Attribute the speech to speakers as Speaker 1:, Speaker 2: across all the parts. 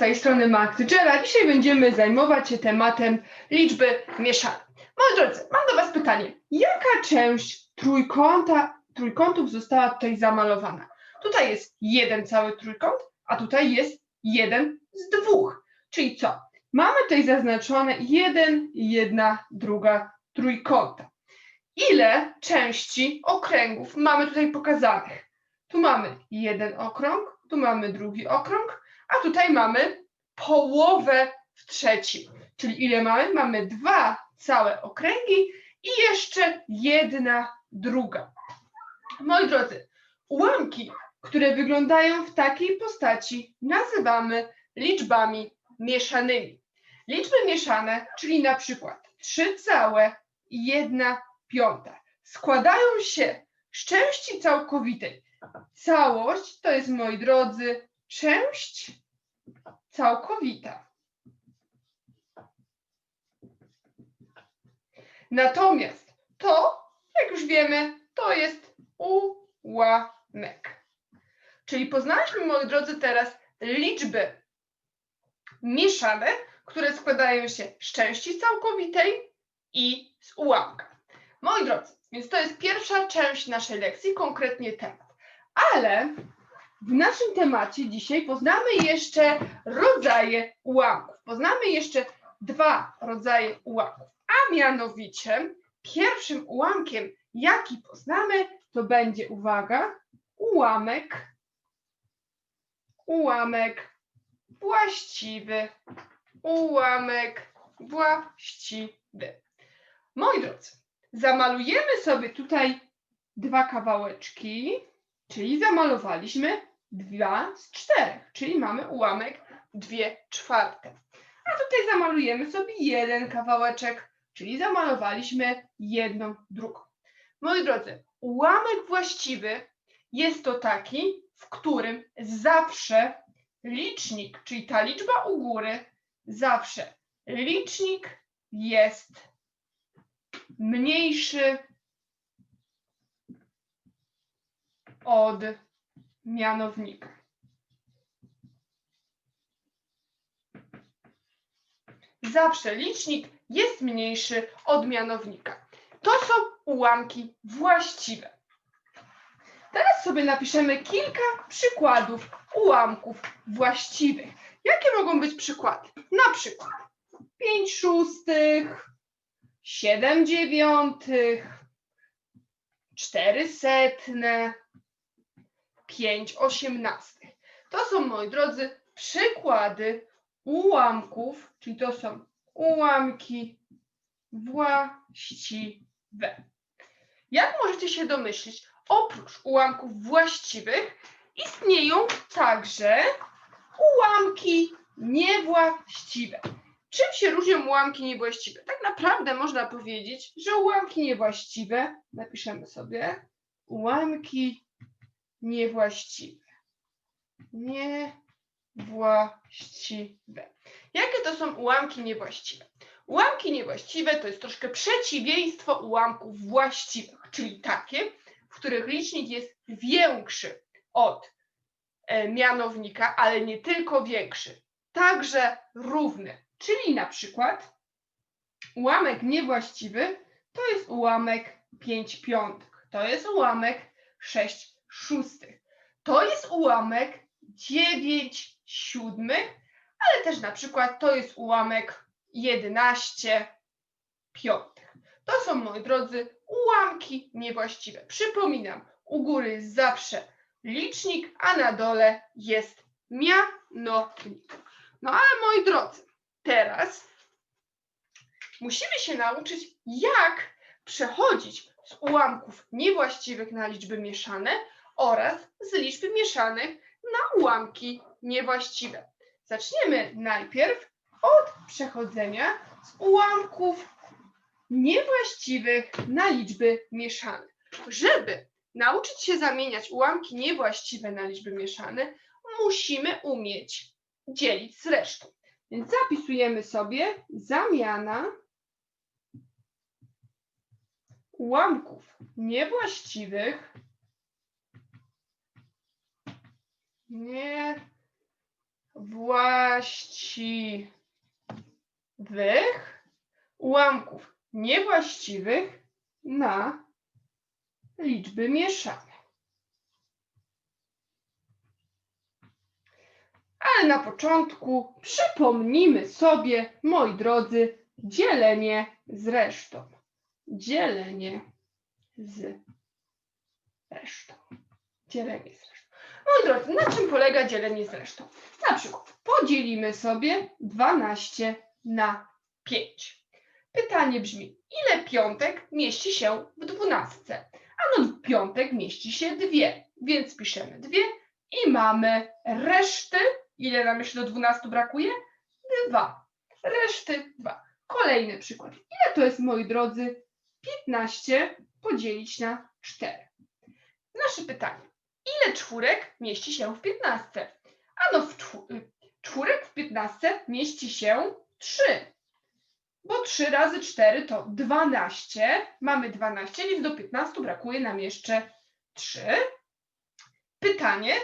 Speaker 1: tej strony Max Gera. Dzisiaj będziemy zajmować się tematem liczby mieszane. Moi drodzy, mam do Was pytanie. Jaka część trójkąta, trójkątów została tutaj zamalowana? Tutaj jest jeden cały trójkąt, a tutaj jest jeden z dwóch. Czyli co? Mamy tutaj zaznaczone jeden, jedna, druga trójkąta. Ile części okręgów mamy tutaj pokazanych? Tu mamy jeden okrąg, tu mamy drugi okrąg, a tutaj mamy połowę w trzecim. Czyli ile mamy? Mamy dwa całe okręgi i jeszcze jedna druga. Moi drodzy, ułamki, które wyglądają w takiej postaci, nazywamy liczbami mieszanymi. Liczby mieszane, czyli na przykład 3 całe i 1 piąta, składają się z części całkowitej. Całość to jest, moi drodzy, część całkowita. Natomiast to, jak już wiemy, to jest ułamek. Czyli poznaliśmy, moi drodzy, teraz liczby mieszane, które składają się z części całkowitej i z ułamka. Moi drodzy, więc to jest pierwsza część naszej lekcji, konkretnie temat. Ale w naszym temacie dzisiaj poznamy jeszcze rodzaje ułamków. Poznamy jeszcze dwa rodzaje ułamków, a mianowicie pierwszym ułamkiem, jaki poznamy, to będzie, uwaga, ułamek, ułamek właściwy, ułamek właściwy. Moi drodzy, zamalujemy sobie tutaj dwa kawałeczki, czyli zamalowaliśmy dwa z czterech, czyli mamy ułamek dwie czwarte. A tutaj zamalujemy sobie jeden kawałeczek, czyli zamalowaliśmy jedną drugą. Moi drodzy, ułamek właściwy jest to taki, w którym zawsze licznik, czyli ta liczba u góry, zawsze licznik jest mniejszy od mianownika. Zawsze licznik jest mniejszy od mianownika. To są ułamki właściwe. Teraz sobie napiszemy kilka przykładów ułamków właściwych. Jakie mogą być przykłady? Na przykład 5 szóstych, 7 dziewiątych, 4 setne, 5 osiemnastych. To są, moi drodzy, przykłady ułamków, czyli to są ułamki właściwe. Jak możecie się domyślić, oprócz ułamków właściwych istnieją także ułamki niewłaściwe. Czym się różnią ułamki niewłaściwe? Tak naprawdę można powiedzieć, że ułamki niewłaściwe, napiszemy sobie, ułamki niewłaściwe. Niewłaściwe. Jakie to są ułamki niewłaściwe? Ułamki niewłaściwe to jest troszkę przeciwieństwo ułamków właściwych, czyli takie, w których licznik jest większy od e, mianownika, ale nie tylko większy, także równy. Czyli na przykład ułamek niewłaściwy to jest ułamek 5 piątych, to jest ułamek 6 szóstych, to jest ułamek 9 siódmych, ale też na przykład to jest ułamek 11 piątych. To są, moi drodzy, ułamki niewłaściwe. Przypominam, u góry jest zawsze licznik, a na dole jest mianownik. No ale moi drodzy, teraz musimy się nauczyć, jak przechodzić z ułamków niewłaściwych na liczby mieszane oraz z liczb mieszanych na ułamki niewłaściwe. Zaczniemy najpierw od przechodzenia z ułamków niewłaściwych na liczby mieszane. Żeby nauczyć się zamieniać ułamki niewłaściwe na liczby mieszane, musimy umieć dzielić z resztą. Więc zapisujemy sobie zamiana ułamków niewłaściwych właściwych ułamków niewłaściwych na liczby mieszane. Ale na początku przypomnimy sobie, moi drodzy, dzielenie z resztą. Dzielenie z resztą. Dzielenie z resztą. Moi drodzy, na czym polega dzielenie z resztą? Na przykład podzielimy sobie 12 na 5. Pytanie brzmi, ile piątek mieści się w dwunastce? Ano piątek mieści się dwie, więc piszemy dwie i mamy reszty. Ile nam jeszcze do 12 brakuje? Dwa. Reszty dwa. Kolejny przykład. Ile to jest, moi drodzy, 15 podzielić na 4? Nasze pytanie. Ile czwórek mieści się w 15? Ano w czw- czwórek w 15 mieści się 3. Bo 3 razy 4 to 12. Mamy 12, więc do 15 brakuje nam jeszcze 3. Pytanie,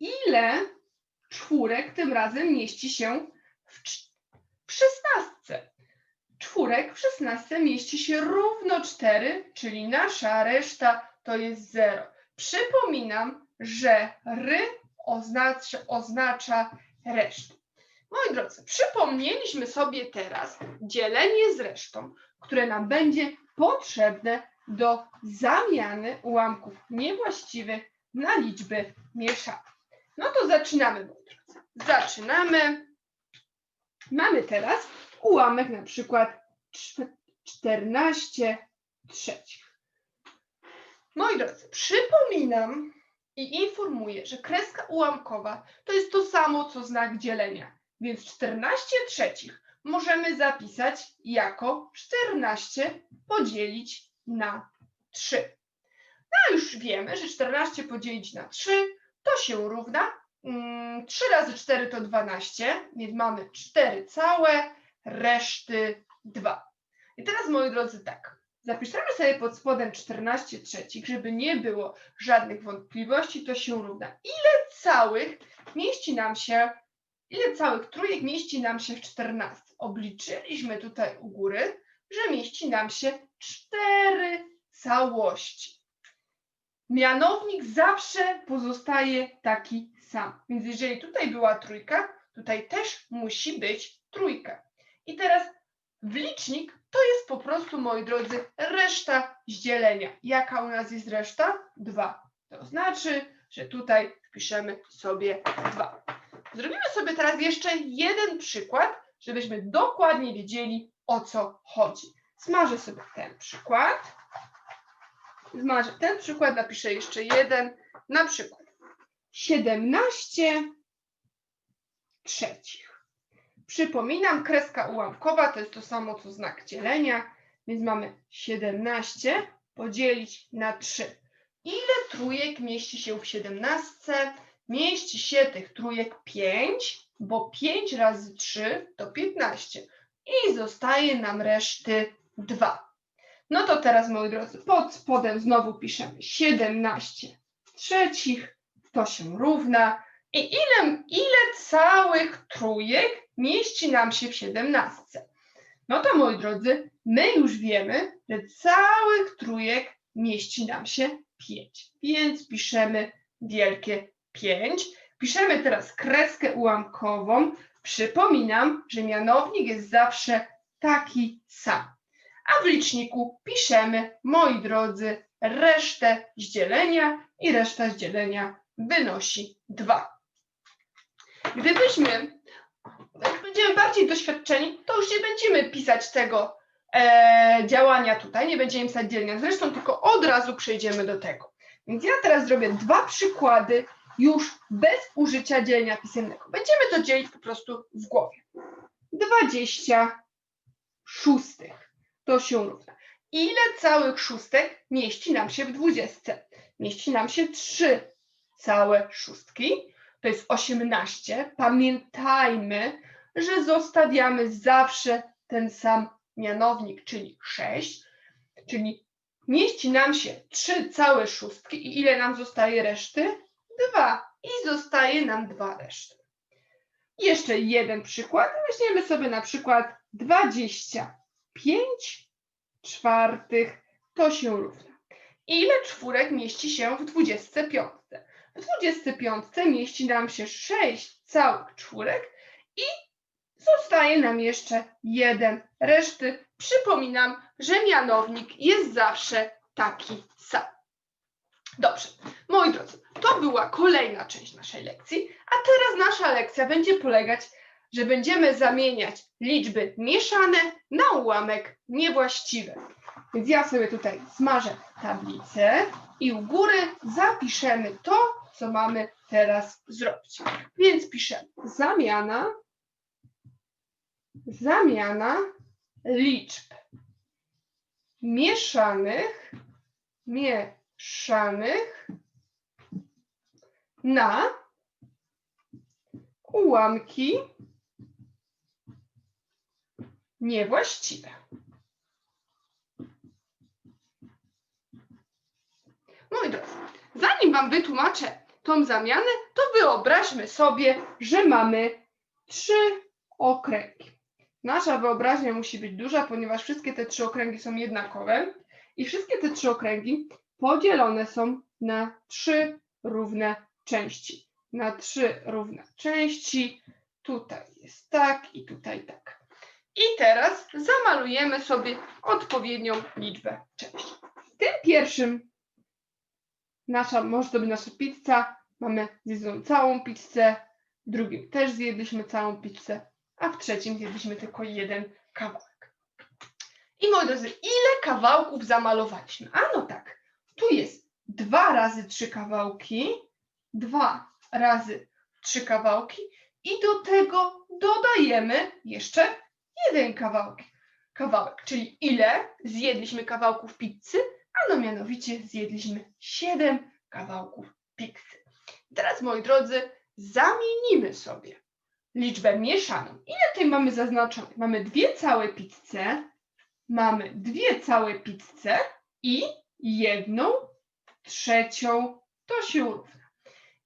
Speaker 1: ile czwórek tym razem mieści się w, w 16? Czwórek w 16 mieści się równo 4, czyli nasza reszta to jest 0. Przypominam, że ry oznacza, oznacza resztę. Moi drodzy, przypomnieliśmy sobie teraz dzielenie z resztą, które nam będzie potrzebne do zamiany ułamków niewłaściwych na liczby mieszane. No to zaczynamy, moi drodzy. Zaczynamy. Mamy teraz ułamek na przykład czw- 14 trzecich. Moi drodzy, przypominam i informuję, że kreska ułamkowa to jest to samo, co znak dzielenia. Więc 14 trzecich możemy zapisać jako 14 podzielić na 3. No już wiemy, że 14 podzielić na 3 to się równa. mm, 3 razy 4 to 12, więc mamy 4 całe, reszty 2. I teraz moi drodzy tak, zapiszemy sobie pod spodem 14 trzecich, żeby nie było żadnych wątpliwości, to się równa. Ile całych mieści nam się, ile całych trójek mieści nam się w 14? Obliczyliśmy tutaj u góry, że mieści nam się 4 całości. Mianownik zawsze pozostaje taki sam. Więc jeżeli tutaj była trójka, tutaj też musi być trójka. I teraz w licznik to jest po prostu, moi drodzy, reszta z dzielenia. Jaka u nas jest reszta? 2. To znaczy, że tutaj wpiszemy sobie 2. Zrobimy sobie teraz jeszcze jeden przykład, żebyśmy dokładnie wiedzieli, o co chodzi. Smażę sobie ten przykład. Zmarzę ten przykład, napiszę jeszcze jeden. Na przykład 17 trzecich. Przypominam, kreska ułamkowa to jest to samo co znak dzielenia, więc mamy 17 podzielić na 3. Ile trójek mieści się w 17? Mieści się tych trójek 5, bo 5 razy 3 to 15. I zostaje nam reszty 2. No to teraz, moi drodzy, pod spodem znowu piszemy 17 trzecich, to się równa. I ile, ile całych trójek mieści nam się w 17? No to, moi drodzy, my już wiemy, że całych trójek mieści nam się 5. Więc piszemy wielkie 5. Piszemy teraz kreskę ułamkową. Przypominam, że mianownik jest zawsze taki sam. A w liczniku piszemy, moi drodzy, resztę z dzielenia i reszta z dzielenia wynosi 2. Gdybyśmy, będziemy bardziej doświadczeni, to już nie będziemy pisać tego e, działania tutaj, nie będziemy pisać dzielenia zresztą, tylko od razu przejdziemy do tego. Więc ja teraz zrobię dwa przykłady już bez użycia dzielenia pisemnego. Będziemy to dzielić po prostu w głowie. 20 szóstych to się równa. Ile całych szóstek mieści nam się w dwudziestce? Mieści nam się 3 całe szóstki, to jest 18. Pamiętajmy, że zostawiamy zawsze ten sam mianownik, czyli 6, czyli mieści nam się 3 całe szóstki i ile nam zostaje reszty? 2. I zostaje nam 2 reszty. Jeszcze jeden przykład. Weźmiemy sobie na przykład 25 czwartych. To się równa. Ile czwórek mieści się w 25? W 25 mieści nam się 6 całych czwórek i zostaje nam jeszcze jeden reszty. Przypominam, że mianownik jest zawsze taki sam. Dobrze, moi drodzy, to była kolejna część naszej lekcji, a teraz nasza lekcja będzie polegać, że będziemy zamieniać liczby mieszane na ułamek niewłaściwy. Więc ja sobie tutaj smażę tablicę i u góry zapiszemy to, co mamy teraz zrobić. Więc piszemy zamiana, zamiana liczb mieszanych, mieszanych na ułamki niewłaściwe. Moi drodzy, zanim Wam wytłumaczę tą zamianę, to wyobraźmy sobie, że mamy trzy okręgi. Nasza wyobraźnia musi być duża, ponieważ wszystkie te trzy okręgi są jednakowe i wszystkie te trzy okręgi podzielone są na trzy równe części. Na trzy równe części. Tutaj jest tak i tutaj tak. I teraz zamalujemy sobie odpowiednią liczbę części. W tym pierwszym nasza, może to być nasza pizza, mamy zjedzoną całą pizzę, w drugim też zjedliśmy całą pizzę, a w trzecim zjedliśmy tylko jeden kawałek. I moi drodzy, ile kawałków zamalowaliśmy? A no tak, tu jest dwa razy trzy kawałki, dwa razy trzy kawałki i do tego dodajemy jeszcze jeden kawałek, kawałek, czyli ile zjedliśmy kawałków pizzy, a no mianowicie zjedliśmy 7 kawałków pizzy. Teraz, moi drodzy, zamienimy sobie liczbę mieszaną. Ile tutaj mamy zaznaczone? Mamy dwie całe pizze, mamy dwie całe pizze i jedną trzecią. To się równa.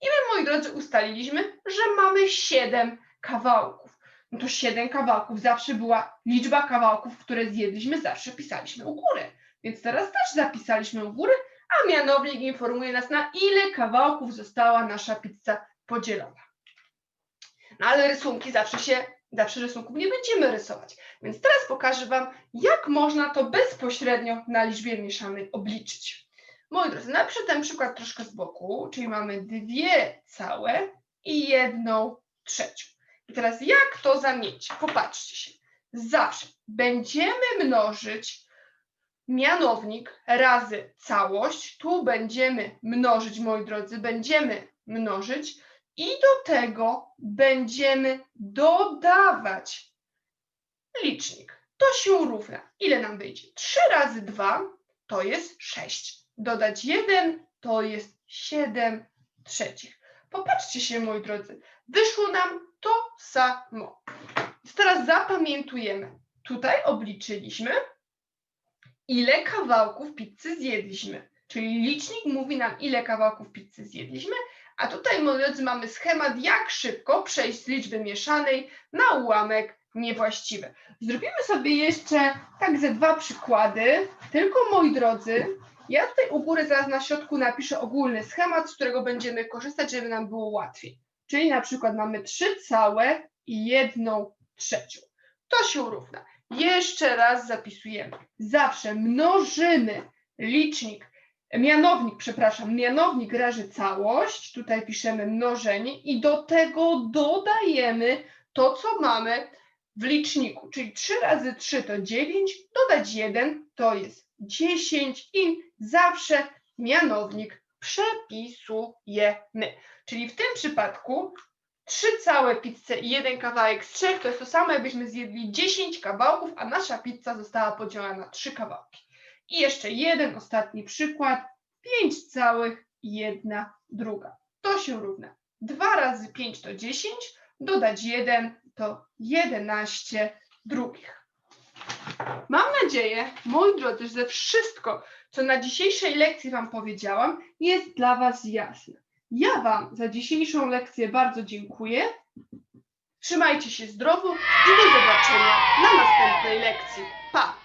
Speaker 1: I my, moi drodzy, ustaliliśmy, że mamy 7 kawałków. No to 7 kawałków zawsze była liczba kawałków, które zjedliśmy, zawsze pisaliśmy u góry. Więc teraz też zapisaliśmy u góry, a mianownik informuje nas, na ile kawałków została nasza pizza podzielona. No ale rysunki zawsze się, zawsze rysunków nie będziemy rysować. Więc teraz pokażę Wam, jak można to bezpośrednio na liczbie mieszanej obliczyć. Moi drodzy, napiszę ten przykład troszkę z boku, czyli mamy dwie całe i jedną trzecią. I teraz jak to zamienić? Popatrzcie się. Zawsze będziemy mnożyć mianownik razy całość. Tu będziemy mnożyć, moi drodzy, będziemy mnożyć i do tego będziemy dodawać licznik. To się równa. Ile nam wyjdzie? 3 razy 2 to jest 6. Dodać 1 to jest 7 trzecich. Popatrzcie się, moi drodzy. Wyszło nam to samo. Więc teraz zapamiętujemy. Tutaj obliczyliśmy, ile kawałków pizzy zjedliśmy. Czyli licznik mówi nam, ile kawałków pizzy zjedliśmy, a tutaj, moi drodzy, mamy schemat, jak szybko przejść z liczby mieszanej na ułamek niewłaściwy. Zrobimy sobie jeszcze tak ze dwa przykłady, tylko moi drodzy, ja tutaj u góry zaraz na środku napiszę ogólny schemat, z którego będziemy korzystać, żeby nam było łatwiej. Czyli na przykład mamy 3 całe i jedną trzecią. To się równa. Jeszcze raz zapisujemy. Zawsze mnożymy licznik, mianownik, przepraszam, mianownik razy całość. Tutaj piszemy mnożenie i do tego dodajemy to, co mamy w liczniku. Czyli 3 razy 3 to 9, dodać 1 to jest 10 i zawsze mianownik przepisujemy. Czyli w tym przypadku trzy całe pizze i jeden kawałek z trzech to jest to samo, jakbyśmy zjedli 10 kawałków, a nasza pizza została podzielona na trzy kawałki. I jeszcze jeden ostatni przykład. 5 całych jedna druga. To się równa. 2 razy 5 to 10, dodać 1 to 11 drugich. Mam nadzieję, moi drodzy, że wszystko, co na dzisiejszej lekcji Wam powiedziałam, jest dla Was jasne. Ja Wam za dzisiejszą lekcję bardzo dziękuję. Trzymajcie się zdrowo i do zobaczenia na następnej lekcji. Pa!